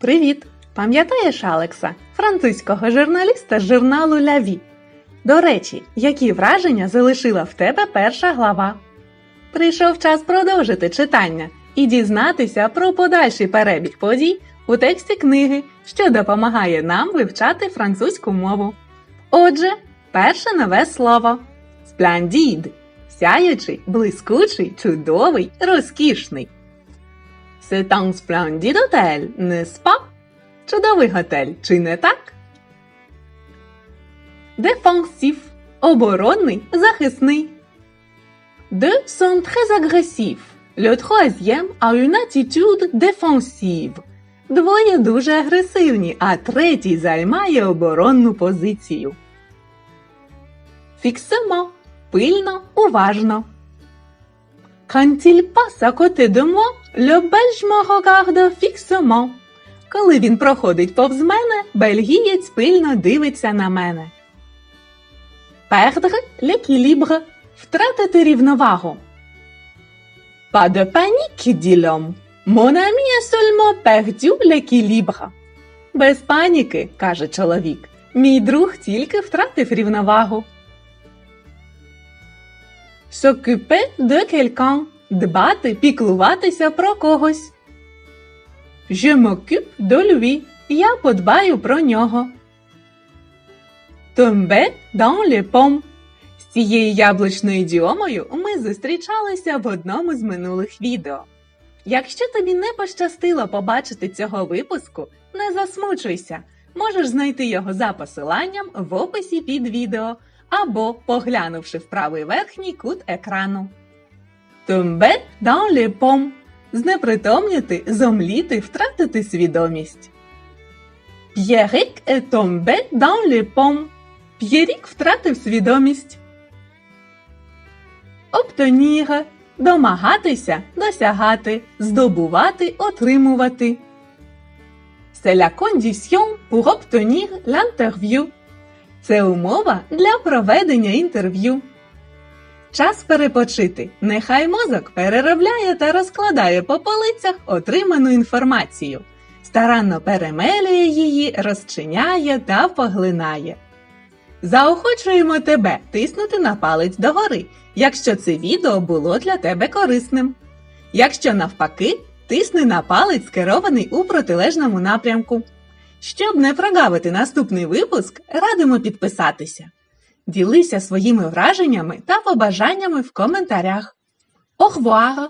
Привіт! Пам'ятаєш Алекса, французького журналіста з журналу Ляві? До речі, які враження залишила в тебе перша глава? Прийшов час продовжити читання і дізнатися про подальший перебіг подій у тексті книги, що допомагає нам вивчати французьку мову. Отже, перше нове слово сплендід. Сяючий, блискучий, чудовий, розкішний. C'est un splendide hôtel, n'est-ce pas? Чудовий готель, чи не так? Défensif – оборонний, захисний. Deux sont très agressifs. Le troisième a une attitude défensive. Двоє дуже агресивні, а третій займає оборонну позицію. Fixement – пильно, уважно. Quand il passe à côté de moi, le belge me regarde fixement. Коли він проходить повз мене, бельгієць пильно дивиться на мене. Perdre l'équilibre – втратити рівновагу. Pas de panique, dit l'homme. Mon ami a seulement perdu l'équilibre. Без паніки, каже чоловік. Мій друг тільки втратив рівновагу. S'occuper de quelqu'un – дбати, піклуватися про когось. Je m'occupe de lui. Я подбаю про нього. Tomber dans les pommes. З цією яблучною ідіомою ми зустрічалися в одному з минулих відео. Якщо тобі не пощастило побачити цього випуску, не засмучуйся. Можеш знайти його за посиланням в описі під відео або поглянувши в правий верхній кут екрану. Tomber dans les знепритомніти, зомліти, втратити свідомість. Pierrick est tombé pommes. П'єрік втратив свідомість. Obtenir – домагатися, досягати, здобувати, отримувати. C'est la condition pour. Це умова для проведення інтерв'ю. Час перепочити. Нехай мозок переробляє та розкладає по полицях отриману інформацію. Старанно перемелює її, розчиняє та поглинає. Заохочуємо тебе тиснути на палець догори, якщо це відео було для тебе корисним. Якщо навпаки, тисни на палець, скерований у протилежному напрямку. Щоб не прогавити наступний випуск, радимо підписатися. Ділися своїми враженнями та побажаннями в коментарях. Revoir!